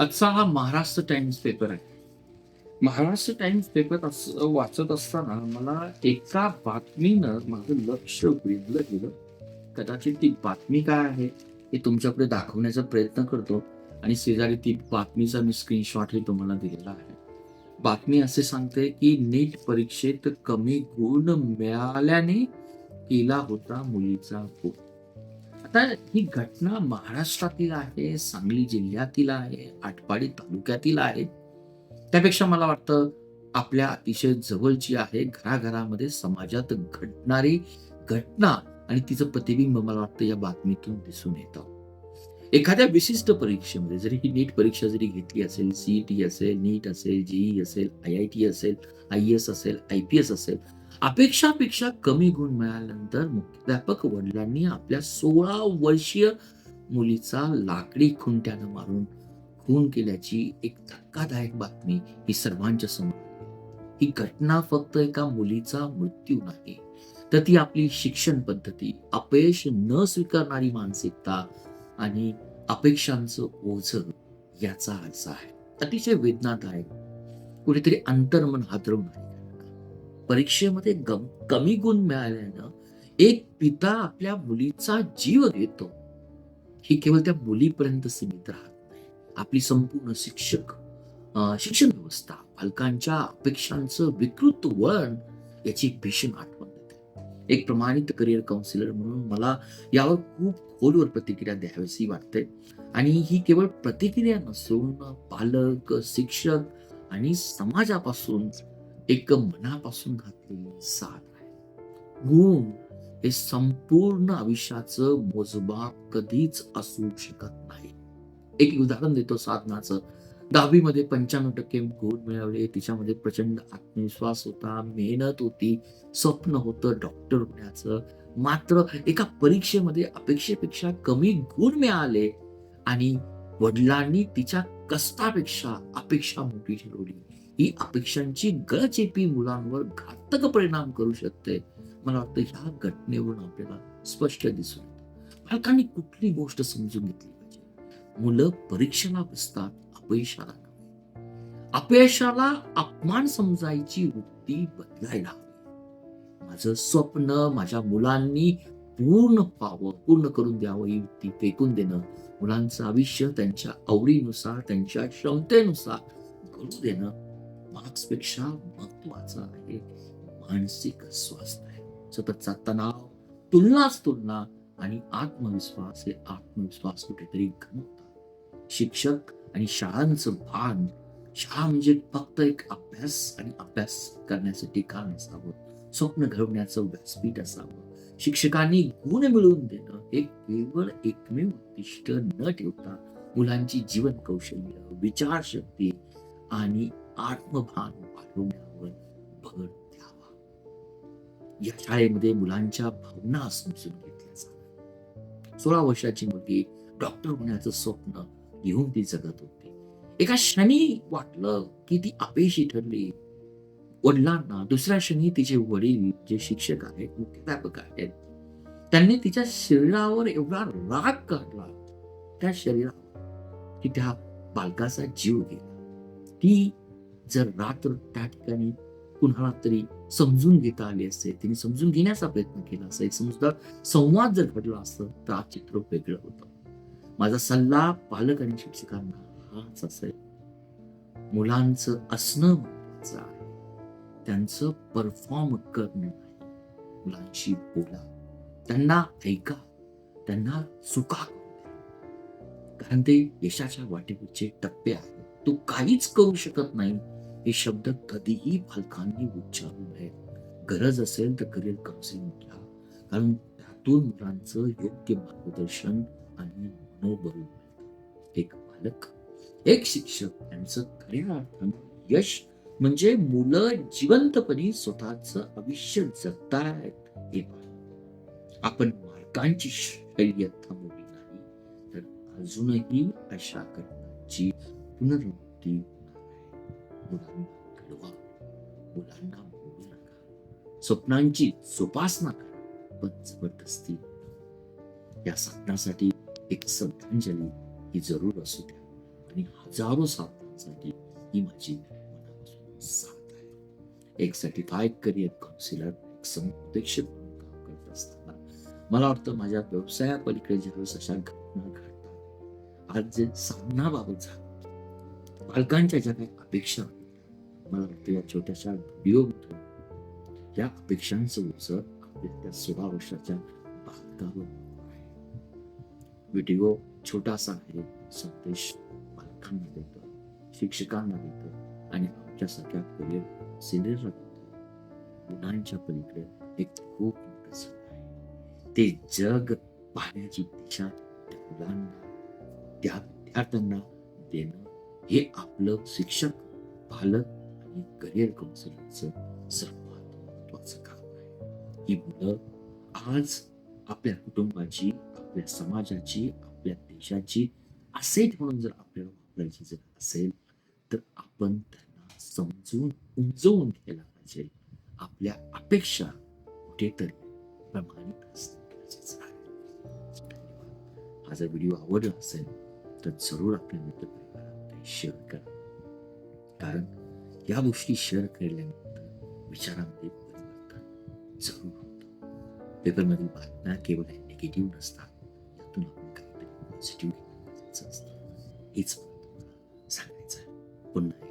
आजचा हा Maharashtra times paper आहे. महाराष्ट्र टाइम्स पेपर असं वाचत असताना मला एका बातमीनं माझं लक्ष वेधलं गेलं. कदाचित ती बातमी काय आहे हे तुमच्याकडे दाखवण्याचा प्रयत्न करतो आणि शेजारी ती बातमीचा मी स्क्रीनशॉट हे तुम्हाला दिलेला आहे. बातमी असे सांगते की नीट परीक्षेत कमी गुण मिळाल्याने केला होता मुलीचा गुण आता ही घटना महाराष्ट्रातील आहे सांगली जिल्ह्यातील आहे आटपाडी तालुक्यातील आहे. त्यापेक्षा मला वाटतं आपल्या अतिशय जवळची आहे घराघरामध्ये समाजात घडणारी घटना आणि तिचं प्रतिबिंब मला वाटतं या बातमीतून दिसून येतं. एखाद्या विशिष्ट परीक्षेमध्ये जरी ही नीट परीक्षा जरी घेतली असेल सीईटी असेल नीट असेल जीई असेल आय आय टी असेल आय एस असेल आय पी एस असेल अपेक्षापेक्षा कमी गुण मिळाल्यानंतर मुख्याध्यापक वडिलांनी आपल्या सोळा वर्षीय मुलीचा लाकडी खुंट्यानं मारून खून केल्याची एक धक्कादायक बातमी ही सर्वांच्या समोर ही घटना फक्त एका मुलीचा मृत्यू नाही तर ती आपली शिक्षण पद्धती अपयश न स्वीकारणारी मानसिकता आणि अपेक्षांचं ओझ याचा अर्थ आहे. अतिशय वेदनादायक कुठेतरी अंतर्मन हादरवून आहे परीक्षेमध्ये गम कमी गुण मिळाल्यानं एक पिता आपल्या मुलीचा जीव घेतो ही केवळ त्या मुलीपर्यंत सीमित राहत नाही. आपली संपूर्ण शिक्षक शिक्षण व्यवस्था पालकांच्या अपेक्षांचं विकृत वळण याची भीषण आठवण देते. एक प्रमाणित करिअर काउन्सिलर म्हणून मला यावर खूप खोलवर प्रतिक्रिया द्यावीशी वाटते. आणि ही केवळ प्रतिक्रिया नसून पालक शिक्षक आणि समाजापासून एक मनापासून घातलेली साथ आहे. गुण हे संपूर्ण आयुष्याचं मोजबाप कधीच असू शकत नाही. एक उदाहरण देतो साधनाचं. दहावीमध्ये पंच्याण्णव टक्के गुण मिळवले तिच्यामध्ये प्रचंड आत्मविश्वास होता मेहनत होती स्वप्न होतं डॉक्टर होण्याचं. मात्र एका परीक्षेमध्ये अपेक्षेपेक्षा कमी गुण मिळाले आणि वडिलांनी तिच्या कष्टापेक्षा अपेक्षा मोठी ठरवली. ही अपेक्षांची गळचेपी मुलांवर घातक परिणाम करू शकते. मला वाटतं ह्या घटनेवरून आपल्याला स्पष्ट दिसून येतं. पालकांनी कुठली गोष्ट समजून घेतली पाहिजे? मुलं परीक्षेला बसतात अपयशाला अपयशाला अपमान समजायची वृत्ती बदलायला हवी. माझं स्वप्न माझ्या मुलांनी पूर्ण पावं पूर्ण करून द्यावं ही वृत्ती फेकून देणं मुलांचं आयुष्य त्यांच्या आवडीनुसार त्यांच्या क्षमतेनुसार करू देणं मार्क्सपेक्षा महत्वाचं आहे मानसिक स्वास्थ्य. सततचा तणाव तुलनाच तुलना आणि आत्मविश्वास हे आत्मविश्वास कुठेतरी गमवतात शिक्षक आणि शाळांचं भान शाळा म्हणजे फक्त एक अभ्यास आणि अभ्यास करण्याचं ठिकाण असावं स्वप्न घडवण्याचं व्यासपीठ असावं. शिक्षकांनी गुण मिळवून देणं हे केवळ एकमेव उद्दिष्ट न ठेवता मुलांची जीवन कौशल्य विचारशक्ती आणि आत्मभान वाढवण्यावर भर द्यावा या शाळेमध्ये मुलांच्या भावना समजून घेतल्या जातात सोळा वर्षाची मुलगी डॉक्टर होण्याचं स्वप्न घेऊन ती जगत होती एका क्षणी वाटलं की ती अपेशी ठरली वडिलांना दुसऱ्या क्षणी तिचे वडील जे शिक्षक आहेत मुख्याध्यापक आहेत त्यांनी तिच्या शरीरावर एवढा राग काढला त्या शरीरावर की त्या बालकाचा जीव गेला ती जर रात्र त्या ठिकाणी कुणाला तरी समजून घेता आली असते तिने समजून घेण्याचा प्रयत्न केला असता एक समजदार संवाद जर घडला असतं तर आज चित्र वेगळं होतं. माझा सल्ला पालक आणि शिक्षकांना हाच असेल. मुलांचं असणं महत्वाचं आहे. त्यांचं परफॉर्म करणं नाही. मुलांशी बोला. त्यांना ऐका. त्यांना चुका कारण ते यशाच्या वाटेवरचे टप्पे आहेत. तू काहीच करू शकत नाही. हे शब्द कधीही पालकांनी उच्चारू नयेत गरज असेल तर करिअर काउन्सिलिंग घ्या. कारण त्यातून मुलांचं योग्य मार्गदर्शन आणि मनोबल एक पालक एक शिक्षक यांचं खऱ्या अर्थाने यश म्हणजे मुलं जिवंतपणे स्वतःच आयुष्य जगतायत हे आपण मार्कांची शैली थांबवली नाही तर अजूनही अशा घटनांची पुनरावृत्ती होणार मुलांना घडवा मुलांना बोलू नका. स्वप्नांची जोपासना करा. पण जबरदस्ती या साधनासाठी एक श्रद्धांजली ही जरूर असू द्या. आणि हजारो साधनांसाठी ही माझी मनापासून साथ आहे. एक सर्टिफाईड करिअर काउन्सिलर एक समुपदेशक काम करत असताना मला वाटतं माझ्या व्यवसायापलीकडे ज्यावेळेस अशा घटना घडतात आज जे साधनाबाबत झालं पालकांच्या ज्या काही अपेक्षा मला वाटतं छोट्याशा वियोग या अपेक्षांचं उत्तर आपल्या त्या सोळा वर्षाच्या बालकावर व्हिडिओ छोटासा आहे संदेश पालकांना देतो शिक्षकांना देतो आणि आमच्यासारख्या करिअर सिनियरला देतो. पलीकडे एक खूप मोठं सण आहे. ते जग पाहण्याची दिशा त्या मुलांना त्या विद्यार्थ्यांना देणं हे आपलं शिक्षक पालक आणि करिअर काउन्सिलरचं सर्वात महत्वाचं काम आहे. ही मुलं आज आपल्या कुटुंबाची आपल्या समाजाची आपल्या देशाची असेट म्हणून जर आपल्याला वापरायची जर असेल तर आपण त्यांना समजून उमजवून घ्यायला पाहिजे. आपल्या अपेक्षा कुठेतरी प्रमाणित असणं गरजेचं आहे. हा जर व्हिडिओ आवडला असेल तर जरूर आपल्या मित्रपरिवारामध्ये शेअर करा. कारण या गोष्टी शेअर केल्यानंतर विचारामध्ये परिवर्तन जरूर होतं. पेपरमधील बातम्या केवळ निगेटिव्ह नसतात यातून आपण काहीतरी पॉझिटिव्ह घेणं गरजेचं असतं. हेच सांगायचं आहे पुन्हा